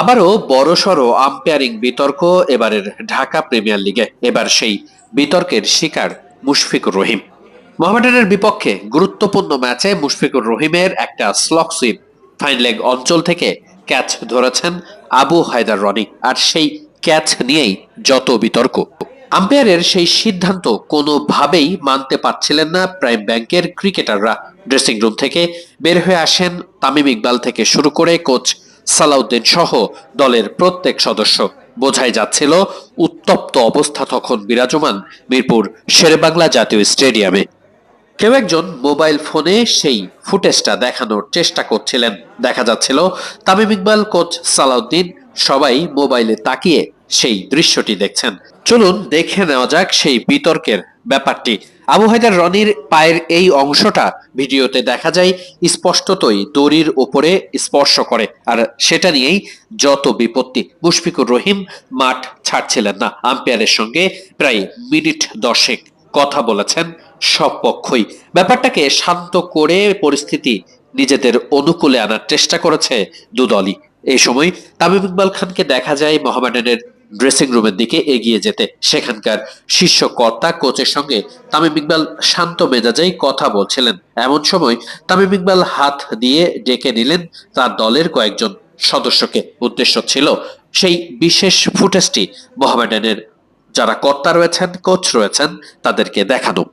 আবারও বড়সড় আম্পায়ারিং বিতর্ক এবারের ঢাকা প্রিমিয়ার লিগে। এবার সেই বিতর্কের শিকার মুশফিকুর রহিম। মোহামেডানের বিপক্ষে গুরুত্বপূর্ণ ম্যাচে মুশফিকুর রহিমের একটা স্লক সুইপ ফাইন লেগ অঞ্চল থেকে ক্যাচ ধরেছেন আবু হায়দার রনি। আর সেই ক্যাচ নিয়েই যত বিতর্ক। আম্পায়ারের সেই সিদ্ধান্ত কোনোভাবেই মানতে পারছিলেন না প্রাইম ব্যাংকের ক্রিকেটাররা। ড্রেসিং রুম থেকে বের হয়ে আসেন তামিম ইকবাল থেকে শুরু করে কোচ সালাউদ্দিন সহ দলের প্রত্যেক সদস্য। বোঝাই যাচ্ছিল, উত্তপ্ত অবস্থা তখন বিরাজমান মিরপুর শেরেবাংলা জাতীয় স্টেডিয়ামে। কেউ একজন মোবাইল ফোনে সেই ফুটেজটা দেখানোর চেষ্টা করছিলেন। দেখা যাচ্ছিল, তামিম ইকবাল, কোচ সালাউদ্দিন সবাই মোবাইলে তাকিয়ে সেই দৃশ্যটি দেখছেন। চলুন দেখে নেওয়া যাক সেই বিতর্কের ব্যাপারটি। আবু হায়দার রনির পায়ের এই অংশটা ভিডিওতে দেখা যায় স্পষ্টতই দড়ির ওপরে স্পর্শ করে, আর সেটা নিয়েই যত বিপত্তি। মুশফিকুর রহিম মাঠ ছাড়ছিলেন না। আম্পায়ারের সঙ্গে প্রায় মিনিট দশেক কথা বলেছেন সব পক্ষই। ব্যাপারটাকে শান্ত করে পরিস্থিতি নিজেদের অনুকূলে আনার চেষ্টা করেছে দুদলই। এই সময় তামিম ইকবাল খানকে দেখা যায় মোহামেডানের ড্রেসিং রুমের দিকে এগিয়ে যেতে। সেখানকার শীর্ষ কর্তা কোচের সঙ্গে তামিম ইকবাল শান্ত মেজাজেই কথা বলছিলেন। এমন সময় তামিম ইকবাল হাত দিয়ে ডেকে নিলেন তার দলের কয়েকজন সদস্যকে। উদ্দেশ্য ছিল সেই বিশেষ ফুটেজটি মোহামেডানের। যারা কর্তা রয়েছেন, কোচ রয়েছেন, তাদেরকে দেখানো।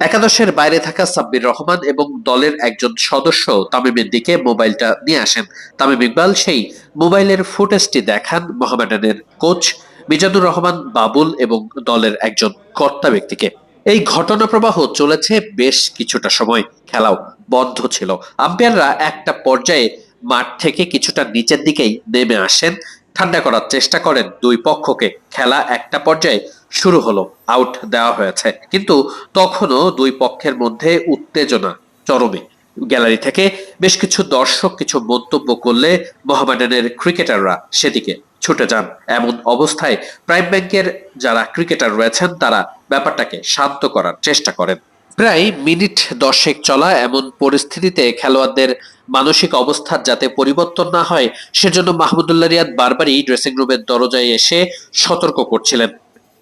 একাদশের বাইরে থাকা সাব্বির রহমান এবং দলের একজন সদস্য তামিমের দিকে মোবাইলটা নিয়ে আসেন। তামিম ইকবাল সেই মোবাইলের ফুটেজটি দেখান মোহামেডানের কোচ মিজানুর রহমান, বাবুল এবং দলের একজন কর্তা ব্যক্তিকে। এই ঘটনা প্রবাহ চলেছে বেশ কিছুটা সময়। খেলাও বন্ধ ছিল। আম্পায়াররা একটা পর্যায়ে মাঠ থেকে কিছুটা নিচের দিকেই নেমে আসেন। ঠান্ডা করার চেষ্টা করেন দুই পক্ষকে। খেলা একটা পর্যায়ে শুরু হলো আউট দেওয়া হয়েছে। কিন্তু তখনও দুই পক্ষের মধ্যে উত্তেজনা চরমে। গ্যালারি থেকে বেশ কিছু দর্শক কিছু মন্তব্য করলে মোহামেডানের ক্রিকেটাররা সেদিকে ছুটে যান। এমন অবস্থায় প্রাইম ব্যাংকের যারা ক্রিকেটার রয়েছেন, তারা ব্যাপারটাকে শান্ত করার চেষ্টা করেন। প্রায় মিনিট দশেক চলা এমন পরিস্থিতিতে খেলোয়াড়দের মানসিক অবস্থার যাতে পরিবর্তন না হয়, সেজন্য মাহমুদুল্লাহ রিয়াদ বারবারই ড্রেসিং রুমের দরজায় এসে সতর্ক করছিলেন।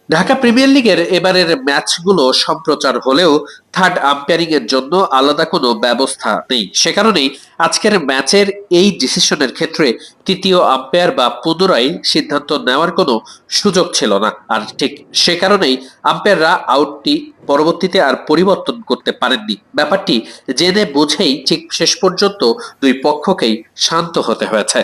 ঢাকা প্রিমিয়ার লিগের এবারের ম্যাচগুলো সম্প্রচার হলেও থার্ড আম্পায়ারিং এর জন্য আলাদা কোনো ব্যবস্থা নেই। সে কারণেই আজকের ম্যাচের এই ডিসিশনের ক্ষেত্রে তৃতীয় আম্পায়ার বা পুনরায় সিদ্ধান্ত নেওয়ার কোনো সুযোগ ছিল না। আর ঠিক সে কারণেই আম্পায়াররা আউটটি পরবর্তীতে আর পরিবর্তন করতে পারেননি। ব্যাপারটি জেনে বুঝেই ঠিক শেষ পর্যন্ত দুই পক্ষকেই শান্ত হতে হয়েছে।